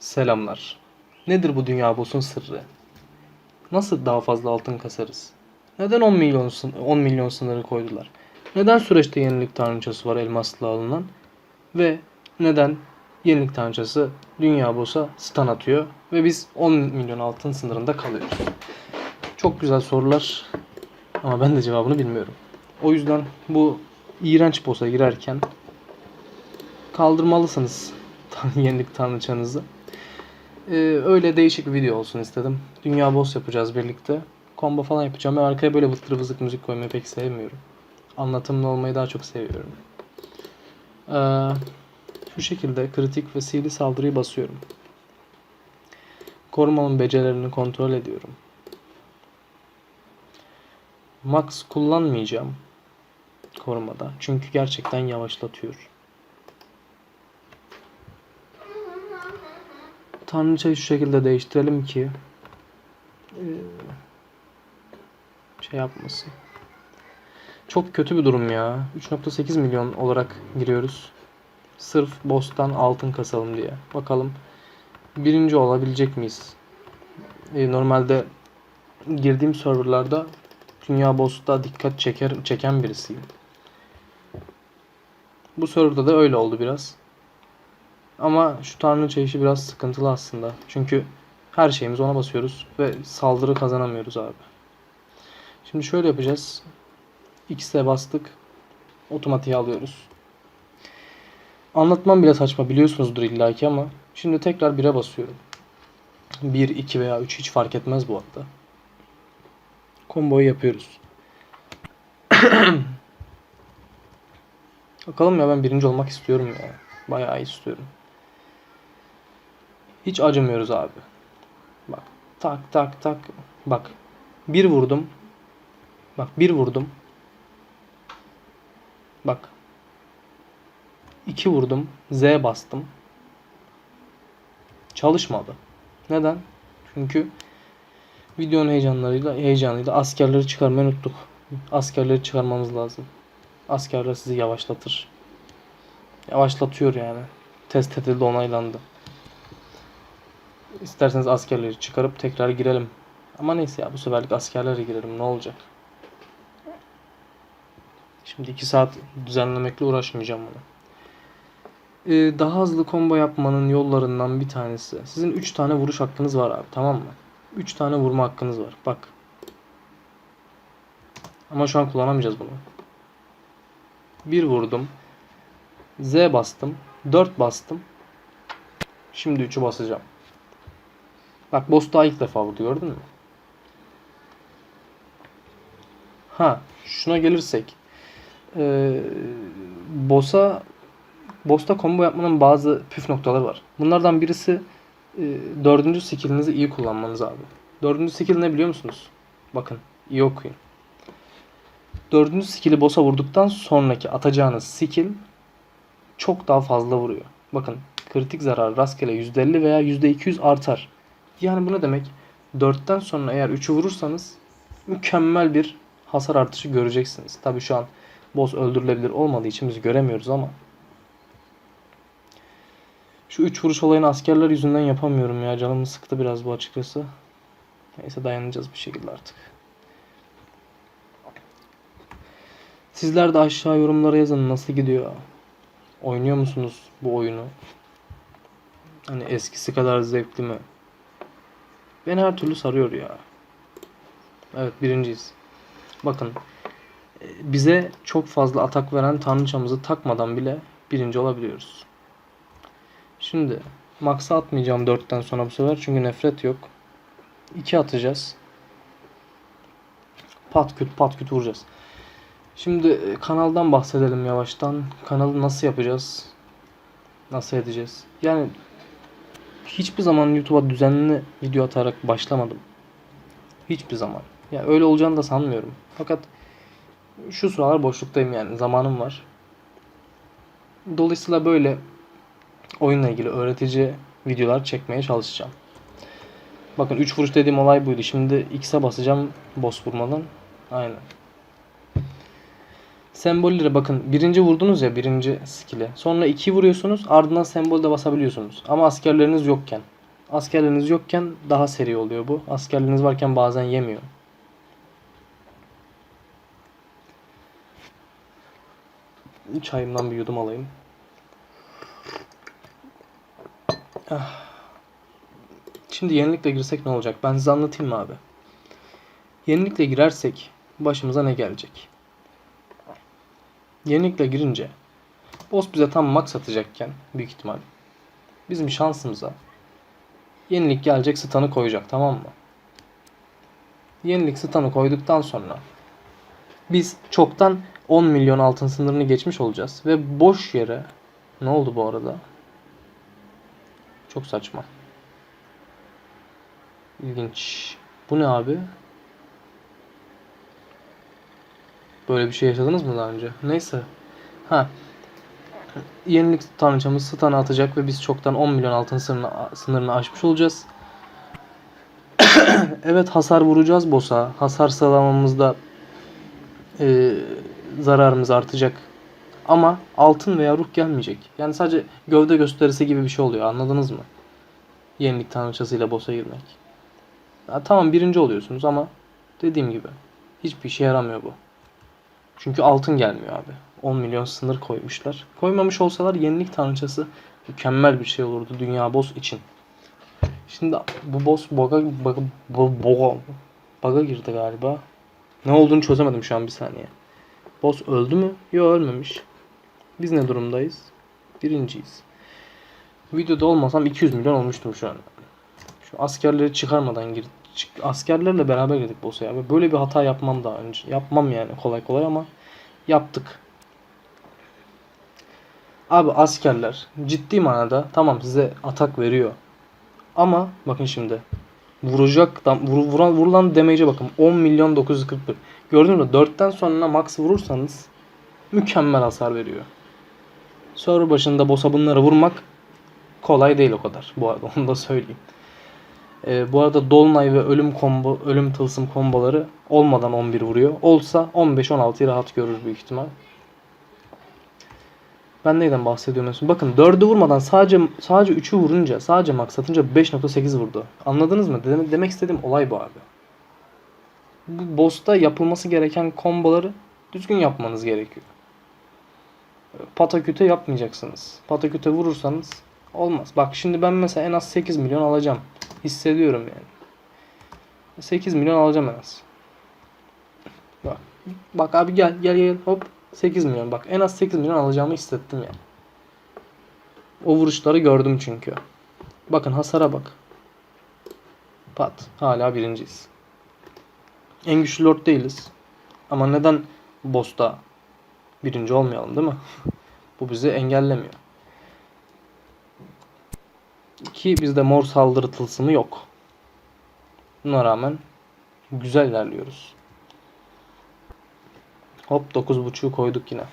Selamlar. Nedir bu dünya boss'un sırrı? Nasıl daha fazla altın kasarız? Neden 10 milyon sın- 10 milyon sınırı koydular? Neden süreçte yenilik tanrıçası var elmasla alınan? Ve neden yenilik tanrıçası dünya boss'a stun atıyor ve biz 10 milyon altın sınırında kalıyoruz? Çok güzel sorular ama ben de cevabını bilmiyorum. O yüzden bu iğrenç boss'a girerken kaldırmalısınız yenilik tanrıçanızı. Ee, öyle değişik bir video olsun istedim. Dünya boss yapacağız birlikte. Combo falan yapacağım. Ben arkaya böyle vıttır vızık müzik koymayı pek sevmiyorum. Anlatımlı olmayı daha çok seviyorum. Ee, şu şekilde kritik ve sihirli saldırıyı basıyorum. Korumamın becerilerini kontrol ediyorum. Max kullanmayacağım korumada. Çünkü gerçekten yavaşlatıyor. Tanrıçayı şu şekilde değiştirelim ki eee, şey yapmasın. Çok kötü bir durum ya. 3.8 milyon olarak giriyoruz. Sırf boss'tan altın kasalım diye. Bakalım birinci olabilecek miyiz? Ee, normalde girdiğim serverlarda Dünya Boss'ta dikkat çeker çeken birisiyim. Bu serverda da öyle oldu biraz. Ama şu tanrıça işi biraz sıkıntılı aslında. Çünkü her şeyimizi ona basıyoruz ve saldırı kazanamıyoruz abi. Şimdi şöyle yapacağız. X'e bastık. Otomatiğe alıyoruz. Anlatmam bile saçma biliyorsunuzdur illaki ama şimdi tekrar 1'e basıyorum. 1, 2 veya 3 hiç fark etmez bu hatta. Komboyu yapıyoruz. Bakalım ya ben birinci olmak istiyorum ya. Bayağı istiyorum. Hiç acımıyoruz abi. Bak tak tak tak. Bak bir vurdum. Bak bir vurdum. Bak. iki vurdum. Z bastım. Çalışmadı. Neden? Çünkü videonun heyecanlarıyla heyecanıyla askerleri çıkarmayı unuttuk. Askerleri çıkarmamız lazım. Askerler sizi yavaşlatır. Yavaşlatıyor yani. Test edildi, onaylandı. İsterseniz askerleri çıkarıp tekrar girelim. Ama neyse ya bu seferlik askerlere girelim ne olacak? Şimdi 2 saat düzenlemekle uğraşmayacağım bunu. Ee, daha hızlı combo yapmanın yollarından bir tanesi. Sizin 3 tane vuruş hakkınız var abi tamam mı? 3 tane vurma hakkınız var. Bak. Ama şu an kullanamayacağız bunu. Bir vurdum. Z bastım. 4 bastım. Şimdi 3'ü basacağım. Bak boss daha ilk defa vurdu gördün mü? Ha şuna gelirsek. Ee, boss'a boss'ta combo yapmanın bazı püf noktaları var. Bunlardan birisi e, dördüncü skill'inizi iyi kullanmanız abi. Dördüncü skill ne biliyor musunuz? Bakın iyi okuyun. Dördüncü skill'i boss'a vurduktan sonraki atacağınız skill çok daha fazla vuruyor. Bakın kritik zarar rastgele %50 veya %200 artar. Yani bu ne demek? 4'ten sonra eğer 3'ü vurursanız mükemmel bir hasar artışı göreceksiniz. Tabi şu an boss öldürülebilir olmadığı için biz göremiyoruz ama şu 3 vuruş olayını askerler yüzünden yapamıyorum ya. Canımı sıktı biraz bu açıkçası. Neyse dayanacağız bir şekilde artık. Sizler de aşağı yorumlara yazın nasıl gidiyor? Oynuyor musunuz bu oyunu? Hani eskisi kadar zevkli mi? Beni her türlü sarıyor ya. Evet birinciyiz. Bakın e, bize çok fazla atak veren tanrıçamızı takmadan bile birinci olabiliyoruz. Şimdi max'a atmayacağım 4'ten sonra bu sefer çünkü nefret yok. 2 atacağız. Pat küt pat küt vuracağız. Şimdi e, kanaldan bahsedelim yavaştan. Kanalı nasıl yapacağız? Nasıl edeceğiz? Yani hiçbir zaman YouTube'a düzenli video atarak başlamadım. Hiçbir zaman. Ya öyle olacağını da sanmıyorum. Fakat şu sıralar boşluktayım yani. Zamanım var. Dolayısıyla böyle oyunla ilgili öğretici videolar çekmeye çalışacağım. Bakın 3 vuruş dediğim olay buydu. Şimdi X'e basacağım boss vurmadan. Aynen. Sembolleri bakın birinci vurdunuz ya birinci skill'e. Sonra iki vuruyorsunuz ardından sembol de basabiliyorsunuz. Ama askerleriniz yokken. Askerleriniz yokken daha seri oluyor bu. Askerleriniz varken bazen yemiyor. Çayımdan bir yudum alayım. Ah. Şimdi yenilikle girsek ne olacak? Ben size anlatayım mı abi? Yenilikle girersek başımıza ne gelecek? Yenilikle girince boss bize tam max atacakken büyük ihtimal bizim şansımıza yenilik gelecek stun'ı koyacak tamam mı? Yenilik stun'ı koyduktan sonra biz çoktan 10 milyon altın sınırını geçmiş olacağız ve boş yere ne oldu bu arada? Çok saçma. İlginç. Bu ne abi? Böyle bir şey yaşadınız mı daha önce? Neyse. Ha. Yenilik tanrıçamız stun'ı atacak ve biz çoktan 10 milyon altın sınırını, sınırını aşmış olacağız. evet hasar vuracağız boss'a. Hasar sıralamamızda e, zararımız artacak. Ama altın veya ruh gelmeyecek. Yani sadece gövde gösterisi gibi bir şey oluyor. Anladınız mı? Yenilik tanrıçasıyla boss'a girmek. Ya tamam birinci oluyorsunuz ama dediğim gibi hiçbir işe yaramıyor bu. Çünkü altın gelmiyor abi. 10 milyon sınır koymuşlar. Koymamış olsalar yenilik tanrıçası mükemmel bir şey olurdu dünya boss için. Şimdi bu boss baga, baga, baga girdi galiba. Ne olduğunu çözemedim şu an bir saniye. Boss öldü mü? Yok ölmemiş. Biz ne durumdayız? Birinciyiz. Videoda olmasam 200 milyon olmuştum şu an. Şu askerleri çıkarmadan gir çık- askerlerle beraber girdik boss'a ya. Böyle bir hata yapmam daha önce. Yapmam yani kolay kolay ama yaptık. Abi askerler ciddi manada tamam size atak veriyor. Ama bakın şimdi vuracak dam- vur, vuran, vurulan damage'e bakın 10 milyon 941. Gördünüz mü? 4'ten sonra max vurursanız mükemmel hasar veriyor. Server başında boss'a bunları vurmak kolay değil o kadar. Bu arada onu da söyleyeyim. Ee, bu arada Dolunay ve ölüm combo, ölüm tılsım komboları olmadan 11 vuruyor. Olsa 15-16'yı rahat görür büyük ihtimal. Ben neyden bahsediyorum? Bakın 4'ü vurmadan sadece sadece 3'ü vurunca, sadece max atınca 5.8 vurdu. Anladınız mı? Demek, demek istediğim olay bu abi. Bu boss'ta yapılması gereken komboları düzgün yapmanız gerekiyor. Pataküte yapmayacaksınız. Pataküte vurursanız olmaz. Bak şimdi ben mesela en az 8 milyon alacağım. Hissediyorum yani. 8 milyon alacağım en az. Bak. Bak abi gel gel gel hop 8 milyon. Bak en az 8 milyon alacağımı hissettim yani. O vuruşları gördüm çünkü. Bakın hasara bak. Pat. Hala birinciyiz. En güçlü lord değiliz. Ama neden boss'ta birinci olmayalım değil mi? Bu bizi engellemiyor. Ki bizde mor saldırı tılsımı yok. Buna rağmen güzel ilerliyoruz. Hop 9.5'u koyduk yine.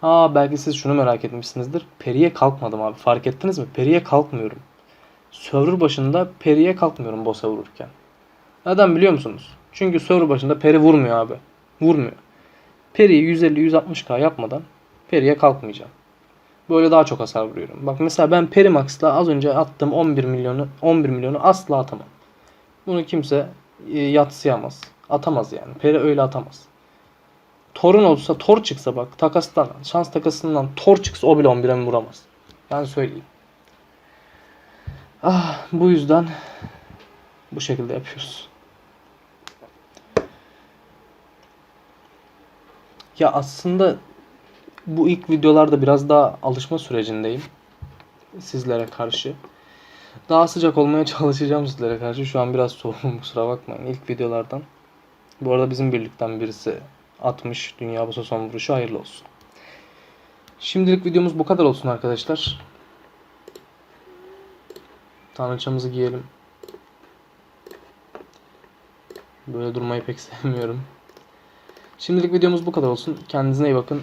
Ha belki siz şunu merak etmişsinizdir. Periye kalkmadım abi. Fark ettiniz mi? Periye kalkmıyorum. Server başında periye kalkmıyorum boss'a vururken. Neden biliyor musunuz? Çünkü server başında peri vurmuyor abi. Vurmuyor. Periyi 150-160k yapmadan periye kalkmayacağım. Böyle daha çok hasar vuruyorum. Bak mesela ben Perimax'la az önce attığım 11 milyonu 11 milyonu asla atamam. Bunu kimse e, yatsıyamaz. Atamaz yani. Peri öyle atamaz. Torun olsa Tor çıksa bak takastan şans takasından Tor çıksa o bile 11'e mi vuramaz. Ben söyleyeyim. Ah bu yüzden bu şekilde yapıyoruz. Ya aslında bu ilk videolarda biraz daha alışma sürecindeyim. Sizlere karşı. Daha sıcak olmaya çalışacağım sizlere karşı. Şu an biraz soğuğum kusura bakmayın ilk videolardan. Bu arada bizim birlikten birisi atmış Dünya Bosa son vuruşu hayırlı olsun. Şimdilik videomuz bu kadar olsun arkadaşlar. Tanrıçamızı giyelim. Böyle durmayı pek sevmiyorum. Şimdilik videomuz bu kadar olsun. Kendinize iyi bakın.